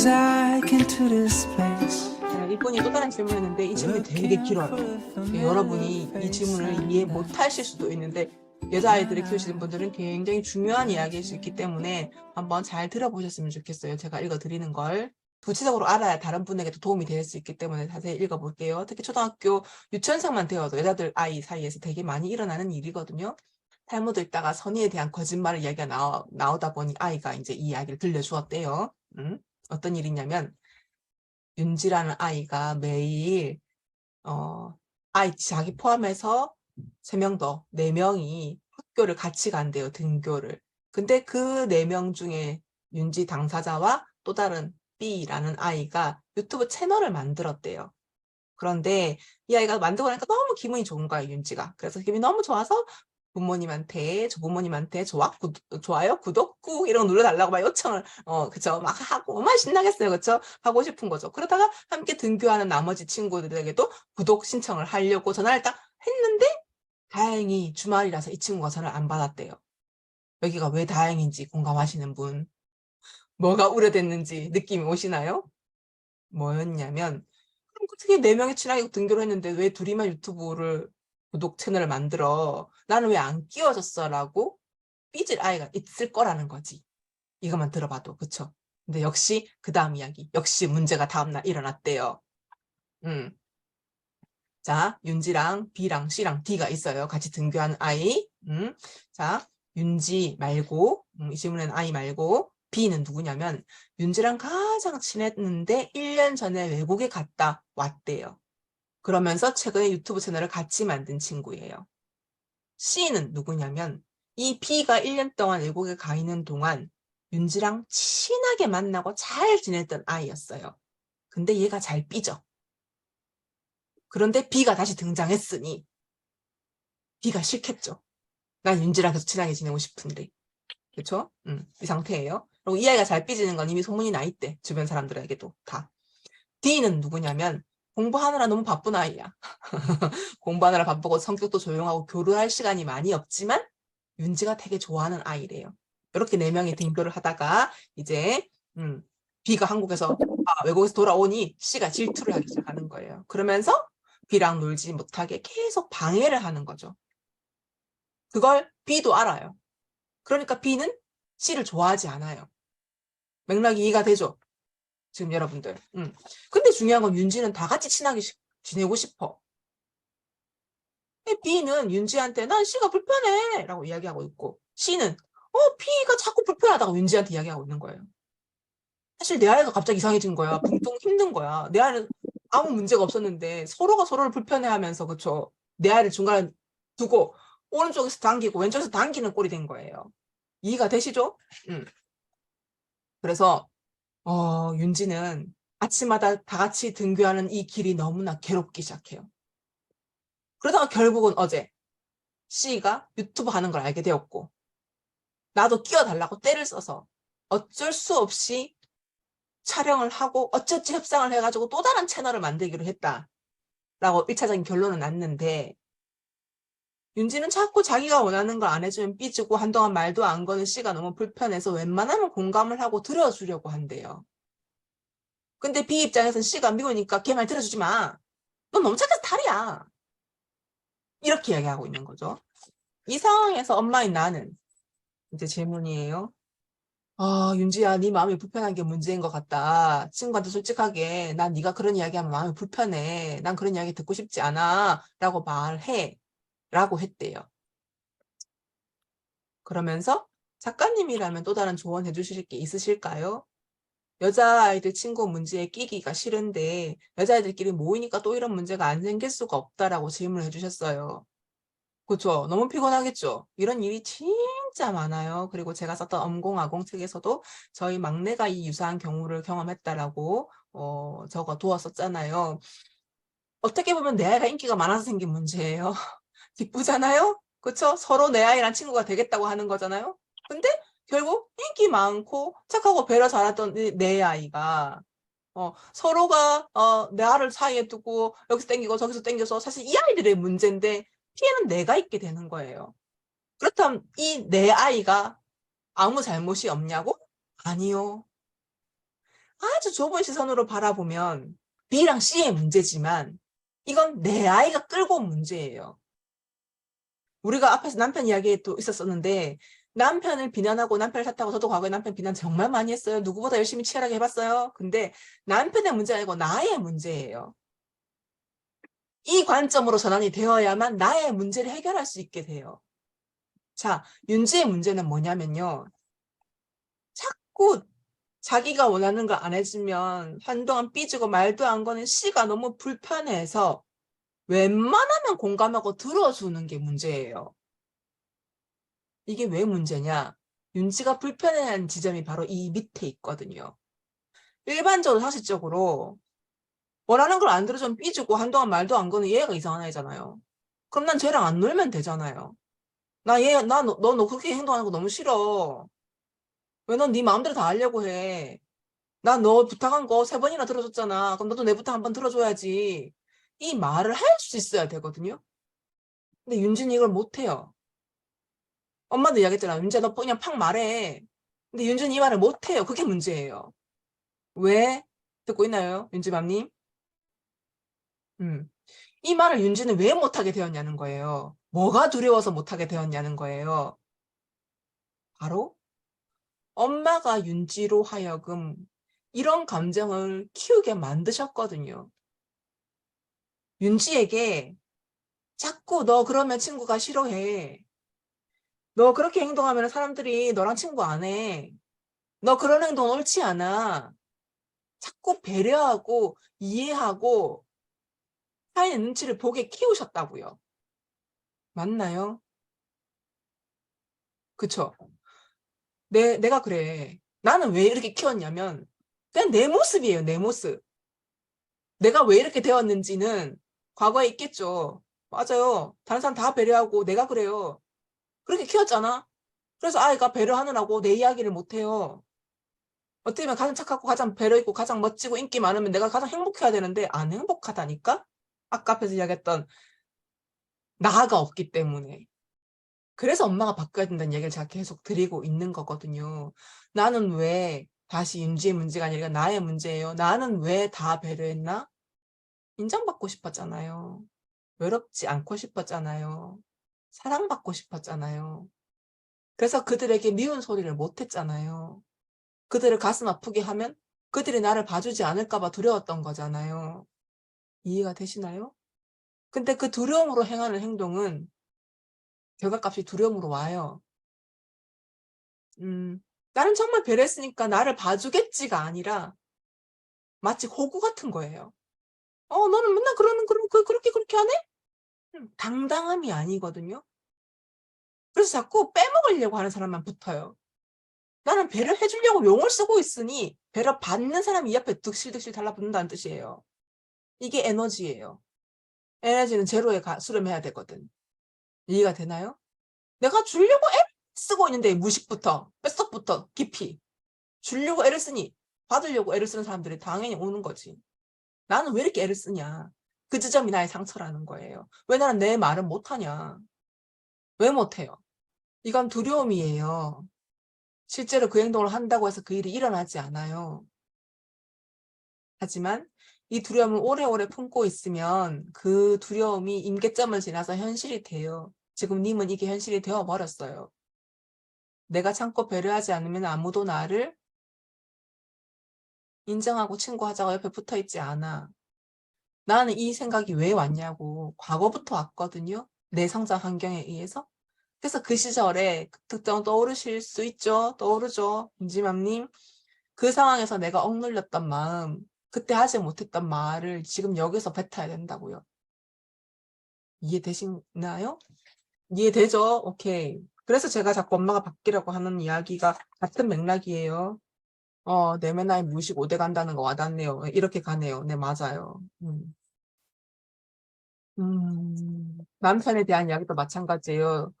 as I can to this place. 자, 이분이 또 다른 질문했는데 이 질문이 되게 길어요. 예, 여러분이 이 질문을 이해 못하실 수도 있는데 여자아이들을 키우시는 분들은 굉장히 중요한 이야기일 수 있기 때문에 한번 잘 들어보셨으면 좋겠어요. 제가 읽어드리는 걸. 구체적으로 알아야 다른 분에게도 도움이 될 수 있기 때문에 자세히 읽어볼게요. 특히 초등학교 유치원생만 되어도 여자들 아이 사이에서 되게 많이 일어나는 일이거든요. 탈무드 읽다가 선의에 대한 거짓말 이야기가 나오, 나오다 보니 아이가 이제 이 이야기를 들려주었대요. 음? 어떤 일이냐면 윤지라는 아이가 매일 어 아이 자기 포함해서 세 명 더, 네 명이 학교를 같이 간대요, 등교를. 근데 그 네 명 중에 윤지 당사자와 또 다른 B라는 아이가 유튜브 채널을 만들었대요. 그런데 이 아이가 만들고 나니까 너무 기분이 좋은 거야, 윤지가. 그래서 기분이 너무 좋아서 부모님한테, 저 부모님한테 좋아, 구, 좋아요, 구독 꾹 이런 거 눌러달라고 막 요청을, 어, 그쵸. 막 하고, 얼마나 신나겠어요. 그쵸. 하고 싶은 거죠. 그러다가 함께 등교하는 나머지 친구들에게도 구독 신청을 하려고 전화를 딱 했는데, 다행히 주말이라서 이 친구가 전화를 안 받았대요. 여기가 왜 다행인지 공감하시는 분. 뭐가 우려됐는지 느낌이 오시나요? 뭐였냐면, 어떻게 네 명이 친하게 등교를 했는데 왜 둘이만 유튜브를 구독 채널을 만들어? 나는 왜 안 끼워줬어? 라고 삐질 아이가 있을 거라는 거지. 이것만 들어봐도, 그쵸? 근데 역시 그 다음 이야기. 역시 문제가 다음날 일어났대요. 음. 자, 윤지랑 B랑 C랑 D가 있어요. 같이 등교하는 아이. 음. 자, 윤지 말고, 음, 이 질문에는 아이 말고, B는 누구냐면, 윤지랑 가장 친했는데 1년 전에 외국에 갔다 왔대요. 그러면서 최근에 유튜브 채널을 같이 만든 친구예요. C는 누구냐면, 이 B가 1년 동안 외국에 가 있는 동안 윤지랑 친하게 만나고 잘 지냈던 아이였어요. 근데 얘가 잘 삐져. 그런데 B가 다시 등장했으니 B가 싫겠죠. 난 윤지랑 계속 친하게 지내고 싶은데. 그쵸? 음, 이 상태예요. 그리고 이 아이가 잘 삐지는 건 이미 소문이 나 있대. 주변 사람들에게도 다. D는 누구냐면 공부하느라 너무 바쁜 아이야. 공부하느라 바쁘고 성격도 조용하고 교류할 시간이 많이 없지만 윤지가 되게 좋아하는 아이래요. 이렇게 네 명이 등교를 하다가 이제 음, B가 한국에서 아, 외국에서 돌아오니 C가 질투를 하기 시작하는 거예요. 그러면서 B랑 놀지 못하게 계속 방해를 하는 거죠. 그걸 B도 알아요. 그러니까 B는 C를 좋아하지 않아요. 맥락이 이해가 되죠? 지금 여러분들. 음. 근데 중요한 건 윤지는 다 같이 친하게 시- 지내고 싶어. 근데 B는 윤지한테 난 C가 불편해 라고 이야기하고 있고 C는 어 B가 자꾸 불편하다고 윤지한테 이야기하고 있는 거예요. 사실 내 아이가 갑자기 이상해진 거야. 붕붕 힘든 거야. 내 아이는 아무 문제가 없었는데 서로가 서로를 불편해하면서 그쵸. 내 아이를 중간에 두고 오른쪽에서 당기고 왼쪽에서 당기는 꼴이 된 거예요. 이해가 되시죠? 음. 그래서 어, 윤지는 아침마다 다 같이 등교하는 이 길이 너무나 괴롭기 시작해요. 그러다가 결국은 어제 C가 유튜브 하는 걸 알게 되었고 나도 끼워달라고 떼를 써서 어쩔 수 없이 촬영을 하고 어쩌지 협상을 해가지고 또 다른 채널을 만들기로 했다. 라고 1차적인 결론은 났는데 윤지는 자꾸 자기가 원하는 걸 안 해주면 삐지고 한동안 말도 안 거는 C가 너무 불편해서 웬만하면 공감을 하고 들어주려고 한대요. 근데 B 입장에서는 C가 미우니까 걔 말 들어주지 마. 넌 너무 착해서 탈이야. 이렇게 이야기하고 있는 거죠. 이 상황에서 엄마인 나는 이제 질문이에요. 아, 윤지야, 네 마음이 불편한 게 문제인 것 같다. 친구한테 솔직하게 난 네가 그런 이야기하면 마음이 불편해. 난 그런 이야기 듣고 싶지 않아. 라고 말해. 라고 했대요. 그러면서 작가님이라면 또 다른 조언 해 주실 게 있으실까요? 여자아이들 친구 문제에 끼기가 싫은데 여자아이들끼리 모이니까 또 이런 문제가 안 생길 수가 없다라고 질문을 해주셨어요. 그렇죠. 너무 피곤하겠죠. 이런 일이 진짜 많아요. 그리고 제가 썼던 엄공아공 책에서도 저희 막내가 이 유사한 경우를 경험했다라고 어, 적어 두었었잖아요. 어떻게 보면 내 아이가 인기가 많아서 생긴 문제예요. 기쁘잖아요? 그쵸? 서로 내 아이랑 친구가 되겠다고 하는 거잖아요? 근데 결국 인기 많고 착하고 배려 잘하던 내- 내 아이가 어, 서로가 어, 내 아를 사이에 두고 여기서 땡기고 저기서 땡겨서 사실 이 아이들의 문제인데 피해는 내가 있게 되는 거예요. 그렇다면 이 내 아이가 아무 잘못이 없냐고? 아니요. 아주 좁은 시선으로 바라보면 B랑 C의 문제지만 이건 내 아이가 끌고 온 문제예요. 우리가 앞에서 남편 이야기도 있었었는데 남편을 비난하고 남편을 탓하고 저도 과거에 남편 비난 정말 많이 했어요. 누구보다 열심히 치열하게 해봤어요. 근데 남편의 문제 아니고 나의 문제예요. 이 관점으로 전환이 되어야만 나의 문제를 해결할 수 있게 돼요. 자, 윤지의 문제는 뭐냐면요. 자꾸 자기가 원하는 걸안 해주면 한동안 삐지고 말도 안 거는 C가 너무 불편해서 웬만하면 공감하고 들어주는 게 문제예요. 이게 왜 문제냐? 윤지가 불편해하는 지점이 바로 이 밑에 있거든요. 일반적으로 사실적으로 원하는 걸 안 들어주면 삐지고 한동안 말도 안 거는 얘가 이상한 애잖아요. 그럼 난 쟤랑 안 놀면 되잖아요. 나 얘, 나, 너, 너, 너 그렇게 행동하는 거 너무 싫어. 왜 넌 네 마음대로 다 하려고 해? 나 너 부탁한 거 세 번이나 들어줬잖아. 그럼 너도 내 부탁 한 번 들어줘야지. 이 말을 할 수 있어야 되거든요. 근데 윤진이 이걸 못해요. 엄마도 이야기했잖아. 윤지야, 너 그냥 팍 말해. 근데 윤진이 이 말을 못해요. 그게 문제예요. 왜? 듣고 있나요? 윤지맘님? 음. 이 말을 윤지는 왜 못하게 되었냐는 거예요. 뭐가 두려워서 못하게 되었냐는 거예요. 바로 엄마가 윤지로 하여금 이런 감정을 키우게 만드셨거든요. 윤지에게 자꾸 너 그러면 친구가 싫어해. 너 그렇게 행동하면 사람들이 너랑 친구 안 해. 너 그런 행동 옳지 않아. 자꾸 배려하고 이해하고 타인의 눈치를 보게 키우셨다고요. 맞나요? 그쵸? 내, 내가 그래. 나는 왜 이렇게 키웠냐면, 그냥 내 모습이에요, 내 모습. 내가 왜 이렇게 되었는지는 과거에 있겠죠. 맞아요. 다른 사람 다 배려하고 내가 그래요. 그렇게 키웠잖아. 그래서 아이가 배려하느라고 내 이야기를 못해요. 어떻게 보면 가장 착하고 가장 배려 있고 가장 멋지고 인기 많으면 내가 가장 행복해야 되는데 안 행복하다니까? 아까 앞에서 이야기했던 나가 없기 때문에. 그래서 엄마가 바꿔야 된다는 얘기를 제가 계속 드리고 있는 거거든요. 나는 왜 다시 윤지의 문제가 아니라 나의 문제예요. 나는 왜 다 배려했나? 인정받고 싶었잖아요. 외롭지 않고 싶었잖아요. 사랑받고 싶었잖아요. 그래서 그들에게 미운 소리를 못했잖아요. 그들을 가슴 아프게 하면 그들이 나를 봐주지 않을까 봐 두려웠던 거잖아요. 이해가 되시나요? 근데 그 두려움으로 행하는 행동은 결과값이 두려움으로 와요. 음, 나는 정말 배려했으니까 나를 봐주겠지가 아니라 마치 호구 같은 거예요. 어, 너는 맨날 그러는, 그럼 그, 그렇게, 그렇게 하네? 음, 당당함이 아니거든요. 그래서 자꾸 빼먹으려고 하는 사람만 붙어요. 나는 배려해 주려고 용을 쓰고 있으니 배려 받는 사람이 이 앞에 득실득실 달라붙는다는 뜻이에요. 이게 에너지예요. 에너지는 제로에 가, 수렴해야 되거든. 이해가 되나요? 내가 주려고 애를 쓰고 있는데 무식부터 뼛속부터 깊이 주려고 애를 쓰니 받으려고 애를 쓰는 사람들이 당연히 오는 거지. 나는 왜 이렇게 애를 쓰냐. 그 지점이 나의 상처라는 거예요. 왜 나는 내 말을 못하냐. 왜 못해요? 이건 두려움이에요. 실제로 그 행동을 한다고 해서 그 일이 일어나지 않아요. 하지만 이 두려움을 오래오래 품고 있으면 그 두려움이 임계점을 지나서 현실이 돼요. 지금 님은 이게 현실이 되어 버렸어요. 내가 참고 배려하지 않으면 아무도 나를 인정하고 친구하자고 옆에 붙어 있지 않아. 나는 이 생각이 왜 왔냐고 과거부터 왔거든요. 내 성장 환경에 의해서. 그래서 그 시절에 특정 떠오르실 수 있죠. 떠오르죠. 임지맘님. 그 상황에서 내가 억눌렸던 마음, 그때 하지 못했던 말을 지금 여기서 뱉어야 된다고요. 이해되시나요? 이해되죠? 오케이. 그래서 제가 자꾸 엄마가 바뀌라고 하는 이야기가 같은 맥락이에요. 어, 내면 나이 무식 오대 간다는 거 와닿네요. 이렇게 가네요. 네, 맞아요. 음. 음, 남편에 대한 이야기도 마찬가지예요.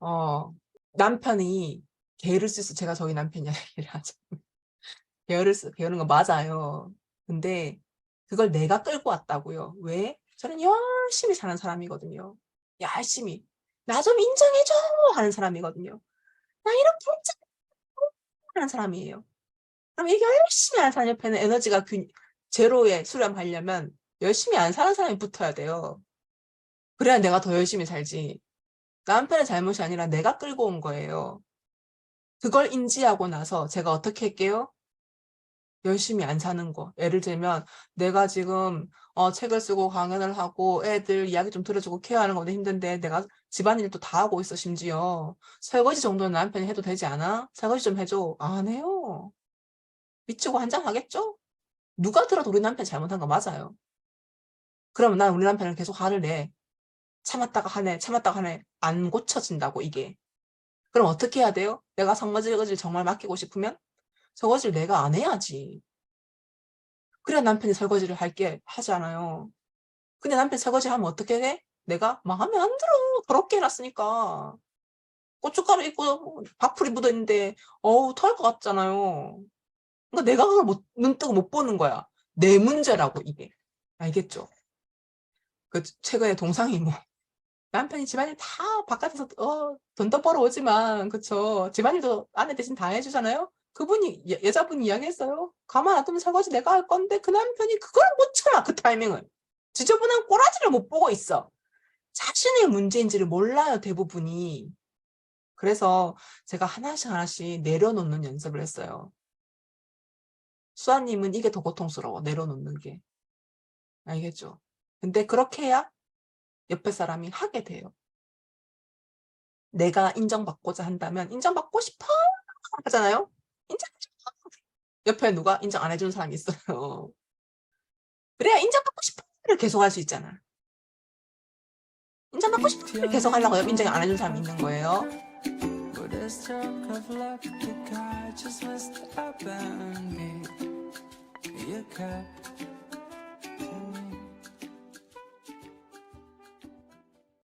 어, 남편이 개를 쓸수 제가 저희 남편 이야기를 하죠. 개를 쓰, 배우는 거 맞아요. 근데 그걸 내가 끌고 왔다고요. 왜? 저는 열심히 사는 사람이거든요. 열심히. 나 좀 인정해줘! 하는 사람이거든요. 나 이렇게 인정 하는 사람이에요. 그럼 이게 열심히 안 사는 옆에는 에너지가 균, 제로에 수렴하려면 열심히 안 사는 사람이 붙어야 돼요. 그래야 내가 더 열심히 살지. 남편의 잘못이 아니라 내가 끌고 온 거예요. 그걸 인지하고 나서 제가 어떻게 할게요? 열심히 안 사는 거. 예를 들면 내가 지금 어, 책을 쓰고 강연을 하고 애들 이야기 좀 들어주고 케어하는 건데 힘든데 내가 집안일도 다 하고 있어 심지어. 설거지 정도는 남편이 해도 되지 않아? 설거지 좀 해줘. 안 해요. 미치고 한장하겠죠? 누가 들어도 우리 남편 잘못한 거 맞아요. 그러면 난 우리 남편을 계속 화를 내. 참았다가 하네, 참았다가 하네. 안 고쳐진다고, 이게. 그럼 어떻게 해야 돼요? 내가 설거지를 정말 맡기고 싶으면 설거지를 내가 안 해야지. 그래야 남편이 설거지를 할게 하잖아요. 근데 남편 설거지 하면 어떻게 해? 내가 마음에 안 들어. 더럽게 해놨으니까. 고춧가루 있고 밥풀이 묻어있는데 어우 토할 것 같잖아요. 그러니까 내가 그걸 못, 눈 뜨고 못 보는 거야. 내 문제라고 이게. 알겠죠? 그 최근에 동상이 뭐 남편이 집안일 다 바깥에서 어, 돈도 벌어오지만 그쵸 집안일도 아내 대신 다 해주잖아요. 그분이 여, 여자분이 이야기했어요. 가만 놔두면 설거지 내가 할 건데 그 남편이 그걸 못 참아 그 타이밍을. 지저분한 꼬라지를 못 보고 있어. 자신의 문제인지를 몰라요 대부분이. 그래서 제가 하나씩 하나씩 내려놓는 연습을 했어요. 수아님은 이게 더 고통스러워 내려놓는 게. 알겠죠? 근데 그렇게 해야 옆에 사람이 하게 돼요. 내가 인정받고자 한다면 인정받고 싶어 하잖아요. 인정 옆에 누가 인정 안 해주는 사람이 있어요. 그래야 인정받고 싶어를 계속 할 수 있잖아. 인정받고 싶어를 계속 하려고 인정 안 해주는 사람이 있는 거예요. A stroke of luck, the car just must have be a cat.